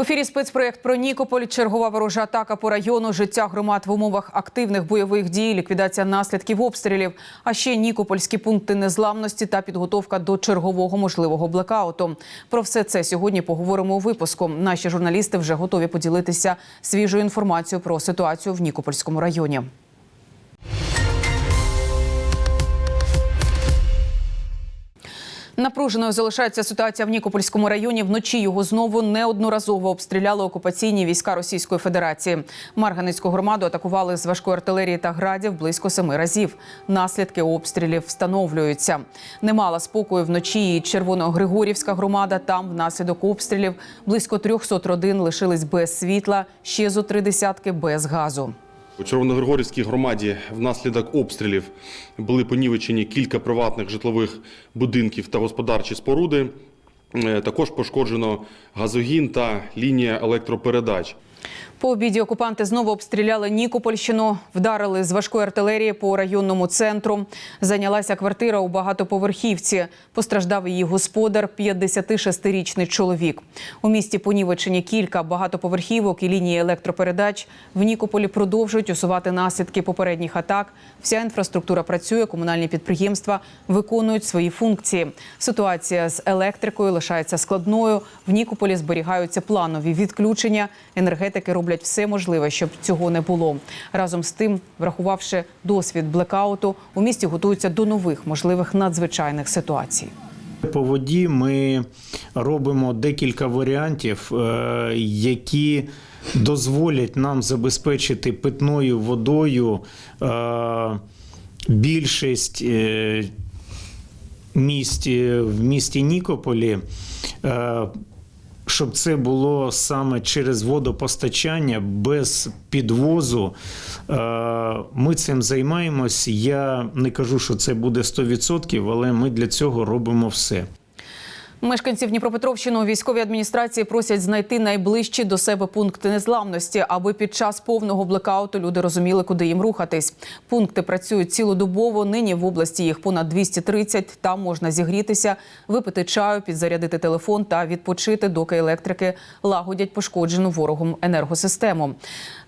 В ефірі спецпроєкт про Нікополь. Чергова ворожа атака по району, життя громад в умовах активних бойових дій, ліквідація наслідків обстрілів, а ще нікопольські пункти незламності та підготовка до чергового можливого блекауту. Про все це сьогодні поговоримо у випуску. Наші журналісти вже готові поділитися свіжою інформацією про ситуацію в Нікопольському районі. Напруженою залишається ситуація в Нікопольському районі. Вночі його знову неодноразово обстріляли окупаційні війська Російської Федерації. Марганецьку громаду атакували з важкої артилерії та градів близько семи разів. Наслідки обстрілів встановлюються. Не мала спокою вночі і Червоногригорівська громада. Там внаслідок обстрілів близько 300 родин лишились без світла, ще зо три десятки без газу. У Червоногригорівській громаді внаслідок обстрілів були понівечені кілька приватних житлових будинків та господарчі споруди. Е, Також пошкоджено газогін та лінія електропередач. По обіді окупанти знову обстріляли Нікопольщину, вдарили з важкої артилерії по районному центру. Зайнялася квартира у багатоповерхівці. Постраждав її господар, 56-річний чоловік. У місті понівечені кілька багатоповерхівок і лінії електропередач. В Нікополі продовжують усувати наслідки попередніх атак. Вся інфраструктура працює, комунальні підприємства виконують свої функції. Ситуація з електрикою лишається складною. В Нікополі зберігаються планові відключення. Енергетики роблять все можливе, щоб цього не було. Разом з тим, врахувавши досвід блекауту, у місті готуються до нових можливих надзвичайних ситуацій. По воді ми робимо декілька варіантів, е, які дозволять нам забезпечити питною водою е, більшість е, місць в місті Нікополі. Щоб це було саме через водопостачання без підвозу, Е, ми цим займаємось. Я не кажу, що це буде 100%, але ми для цього робимо все. Мешканців Дніпропетровщини у військовій адміністрації просять знайти найближчі до себе пункти незламності, аби під час повного блекауту люди розуміли, куди їм рухатись. Пункти працюють цілодобово. Нині в області їх понад 230. Там можна зігрітися, випити чаю, підзарядити телефон та відпочити, доки електрики лагодять пошкоджену ворогом енергосистему.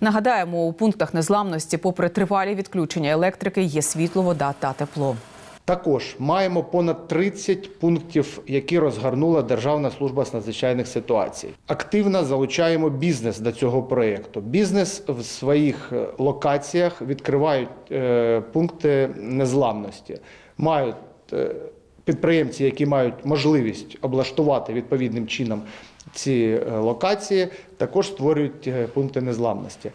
Нагадаємо, у пунктах незламності, попри тривалі відключення електрики, є світло, вода та тепло. Також маємо понад 30 пунктів, які розгорнула Державна служба з надзвичайних ситуацій. Активно залучаємо бізнес до цього проєкту. Бізнес в своїх е, локаціях відкривають е, пункти незламності. Мають е, підприємці, які мають можливість облаштувати відповідним чином ці локації, також створюють пункти незламності.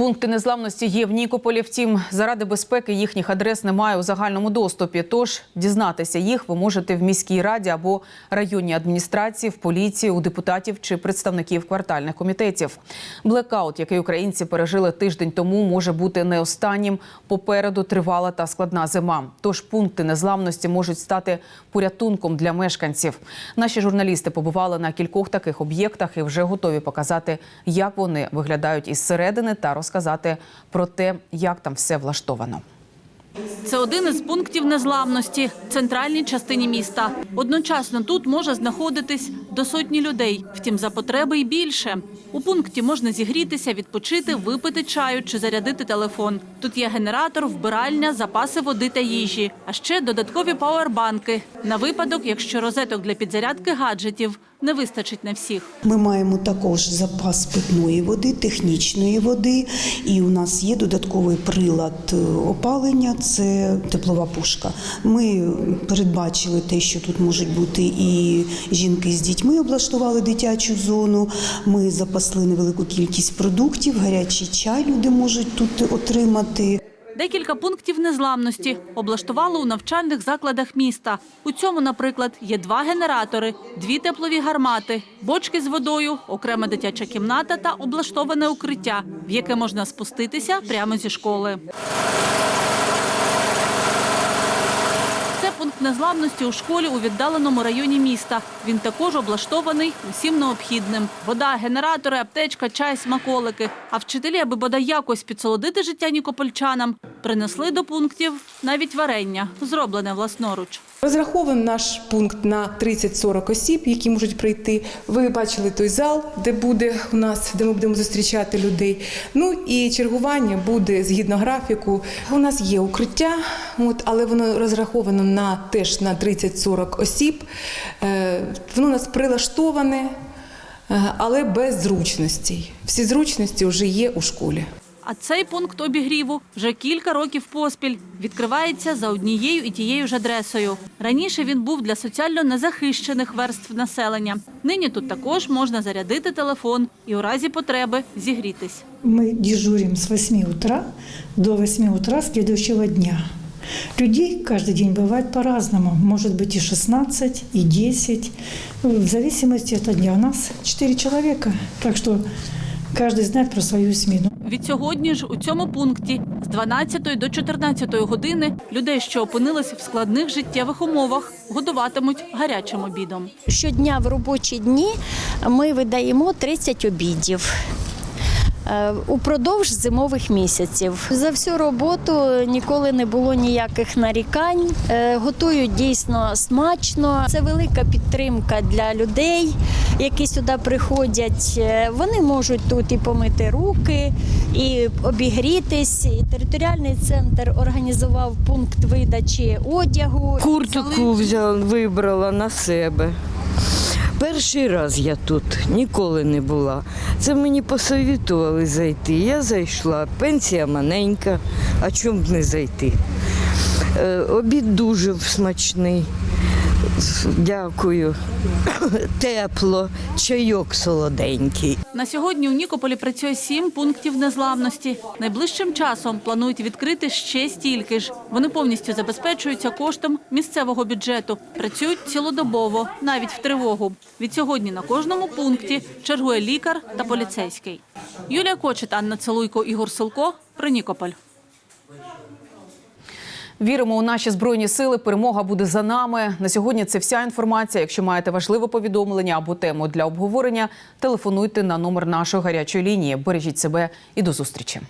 Пункти незламності є в Нікополі. Втім, заради безпеки їхніх адрес немає у загальному доступі. Тож дізнатися їх ви можете в міській раді або районній адміністрації, в поліції, у депутатів чи представників квартальних комітетів. Блекаут, який українці пережили тиждень тому, може бути не останнім. Попереду тривала та складна зима. Тож пункти незламності можуть стати порятунком для мешканців. Наші журналісти побували на кількох таких об'єктах і вже готові показати, як вони виглядають із середини та розказати про те, як там все влаштовано. Це один із пунктів незламності в центральній частині міста. Одночасно тут може знаходитись до сотні людей, втім за потреби й більше. У пункті можна зігрітися, відпочити, випити чаю чи зарядити телефон. Тут є генератор, вбиральня, запаси води та їжі, а ще додаткові пауербанки на випадок, якщо розеток для підзарядки гаджетів не вистачить на всіх. Ми маємо також запас питної води, технічної води, і у нас є додатковий прилад е, опалення це теплова пушка. Ми передбачили те, що тут можуть бути і жінки з дітьми, облаштували дитячу зону. Ми запасли невелику кількість продуктів, гарячий чай люди можуть тут отримати. Декілька пунктів незламності облаштували у навчальних закладах міста. У цьому, наприклад, є два генератори, дві теплові гармати, бочки з водою, окрема дитяча кімната та облаштоване укриття, в яке можна спуститися прямо зі школи. Це пункт незламності у школі у віддаленому районі міста. Він також облаштований усім необхідним: вода, генератори, аптечка, чай, смаколики. А вчителі, аби бодай якось підсолодити життя нікопольчанам, принесли до пунктів навіть варення, зроблене власноруч. Розрахований наш пункт на 30-40 осіб, які можуть прийти. Ви бачили той зал, де буде у нас, де ми будемо зустрічати людей. Ну і чергування буде згідно графіку. У нас є укриття, от, але воно розраховано на теж на 30-40 осіб. Е, воно у нас прилаштоване, е, але без зручностей. Всі зручності вже є у школі. А цей пункт обігріву вже кілька років поспіль відкривається за однією і тією ж адресою. Раніше він був для соціально незахищених верств населення. Нині тут також можна зарядити телефон і у разі потреби зігрітись. Мы дежурим с 8 утра до 8 утра следующего дня. Людей каждый день бывает по-разному. Может быть и 16, и 10. Ну, В зависимости от дня. У нас 4 человека. Так что каждый знает про свою смену. Від сьогодні ж у цьому пункті з 12 до 14 години людей, що опинились в складних життєвих умовах, годуватимуть гарячим обідом. Щодня в робочі дні ми видаємо 30 обідів. Е, Упродовж зимових місяців за всю роботу ніколи не було ніяких нарікань. Е, Готують дійсно смачно. Це велика підтримка для людей, які сюди приходять. Е, Вони можуть тут і помити руки, і обігрітись. І територіальний центр організував пункт видачі одягу. Куртку взяла, вибрала на себе. Перший раз я тут ніколи не була. Це мені посовітували зайти. Я зайшла. Пенсія маленька, а чому б не зайти? Е, Обід дуже смачний. Дякую. Тепло, чайок солоденький. На сьогодні у Нікополі працює сім пунктів незламності. Найближчим часом планують відкрити ще стільки ж. Вони повністю забезпечуються коштом місцевого бюджету. Працюють цілодобово, навіть в тривогу. Від сьогодні на кожному пункті чергує лікар та поліцейський. Юлія Кочет, Анна Целуйко, Ігор Силко. Про Нікополь. Віримо у наші збройні сили. Перемога буде за нами. На сьогодні це вся інформація. Якщо маєте важливе повідомлення або тему для обговорення, телефонуйте на номер нашої гарячої лінії. Бережіть себе і до зустрічі.